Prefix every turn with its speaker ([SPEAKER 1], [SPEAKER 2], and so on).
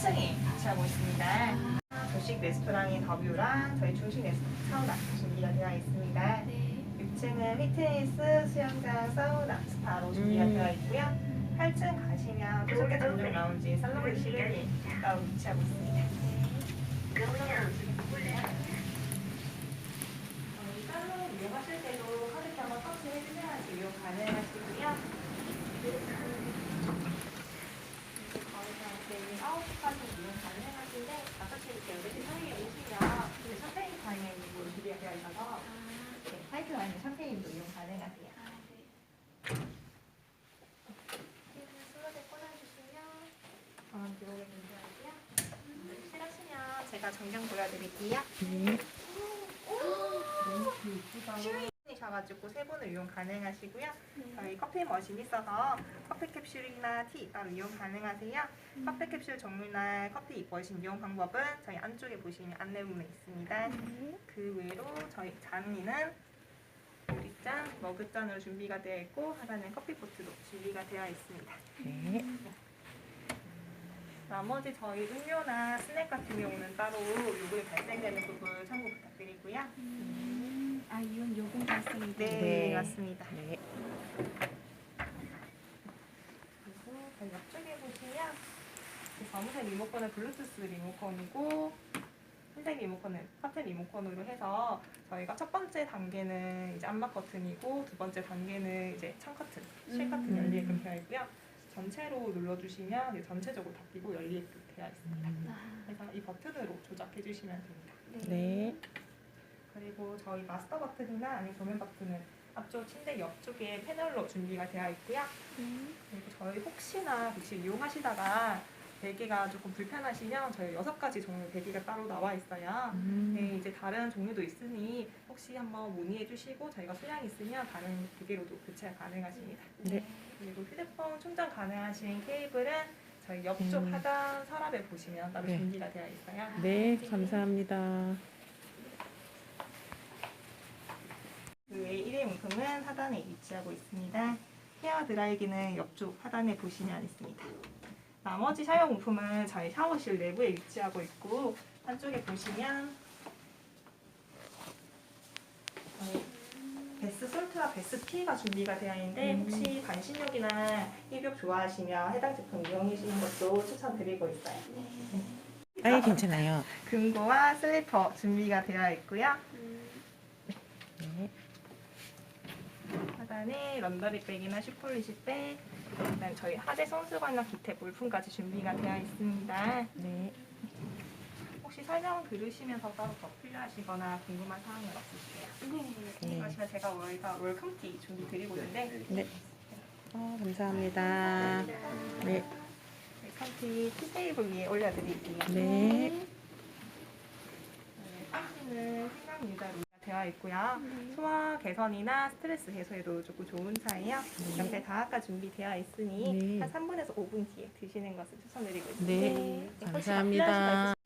[SPEAKER 1] 4층에 위치하고 있습니다. 조식 레스토랑인 더뷰랑 저희 중식 레스토랑 사우나 준비가 되어 있습니다. 네. 6층은 피트니스, 수영장, 사우나, 스파로 준비가
[SPEAKER 2] 음.
[SPEAKER 1] 되어 있고요. 8층 가시면 소개 전용 라운지, 살롱 시그니 가까운 위치하고 있습니다. 네. 5시부터 8시 사이에 오시면 그 샴페인 타임으로 준비가 되어 있어서 네, 화이트 와인 샴페인도 이용 가능하세요. 저는 들어오게 준비하고요. 싫으시면 제가 전경 보여드릴게요.
[SPEAKER 2] 네.
[SPEAKER 1] 이 셔가지고 세 분을 이용 가능하시고요. 저희 커피 머신 있어서 커피 캡슐이나 티 따로 이용 가능하세요. 커피 캡슐 종류나 커피 머신 이용 방법은 저희 안쪽에 보시면 안내문에 있습니다. 그 외로 저희 잔이는 유리잔, 머그잔으로 준비가 되어 있고 하단은 커피포트도 준비가 되어 있습니다.
[SPEAKER 2] 네.
[SPEAKER 1] 나머지 저희 음료나 스낵 같은 경우는 따로 요금이 발생되는 부분 참고 부탁드리고요.
[SPEAKER 3] 아 이건 요금 발생이
[SPEAKER 1] 네,
[SPEAKER 2] 네.
[SPEAKER 1] 맞습니다.
[SPEAKER 2] 네.
[SPEAKER 1] 그리고 저희 옆쪽에 보시면 이 검은색 리모컨은 블루투스 리모컨이고 흰색 리모컨은 커튼 리모컨으로 해서 저희가 첫 번째 단계는 이제 암막 커튼이고 두 번째 단계는 이제 창 커튼, 실 커튼
[SPEAKER 2] 음.
[SPEAKER 1] 열리게끔 되어 있고요. 전체로 눌러주시면 이제 전체적으로 닫히고 열리게끔 되어 있습니다. 그래서 이 버튼으로 조작해 주시면 됩니다.
[SPEAKER 2] 네.
[SPEAKER 1] 그리고 저희 마스터 버튼이나 아니면 조명 버튼은 앞쪽 침대 옆쪽에 패널로 준비가 되어 있고요. 그리고 저희 혹시나 혹시 이용하시다가 베개가 조금 불편하시면 저희 여섯 가지 종류 베개가 따로 나와 있어요.
[SPEAKER 2] 음.
[SPEAKER 1] 네, 이제 다른 종류도 있으니 혹시 한번 문의해 주시고 저희가 수량 있으면 다른 베개로도 교체 가능하십니다.
[SPEAKER 2] 네.
[SPEAKER 1] 그리고 휴대폰 충전 가능하신 케이블은 저희 옆쪽
[SPEAKER 2] 음.
[SPEAKER 1] 하단 서랍에 보시면 따로
[SPEAKER 2] 네.
[SPEAKER 1] 준비가 되어 있어요.
[SPEAKER 2] 네, 감사합니다.
[SPEAKER 1] 그 외에 일회 용품은 하단에 위치하고 있습니다. 헤어 드라이기는 옆쪽 하단에 보시면 있습니다. 나머지 사용용품은 저희 샤워실 내부에 위치하고 있고 한쪽에 보시면 저희 베스 솔트와 베스 티가 준비가 되어 있는데
[SPEAKER 2] 음.
[SPEAKER 1] 혹시 반신욕이나 입욕 좋아하시면 해당 제품 이용하시는 것도 추천드리고 있어요.
[SPEAKER 2] 아예 괜찮아요.
[SPEAKER 1] 금고와 슬리퍼 준비가 되어 있고요. 하단에 런더리백이나 슈폴리시백, 그다음 저희 하대 손수건이나 기태 물품까지 준비가 되어 있습니다.
[SPEAKER 2] 네.
[SPEAKER 1] 혹시 설명 들으시면서 따로 더 필요하시거나 궁금한 사항은 없으세요?
[SPEAKER 2] 네.
[SPEAKER 1] 그러시면 제가 월가 월컴티 준비 드리고 있는데
[SPEAKER 2] 네. 어, 감사합니다. 네.
[SPEAKER 1] 월컴티 티 테이블 위에 올려드릴게요.
[SPEAKER 2] 네.
[SPEAKER 1] 는 생강 유자로 되어 있고요. 소화 개선이나 스트레스 해소에도 조금 좋은 차예요. 연태 다학과 준비되어 있으니
[SPEAKER 2] 네.
[SPEAKER 1] 한 3분에서 5분 뒤에 드시는 것을 추천드리고 있습니다.
[SPEAKER 2] 네. 감사합니다.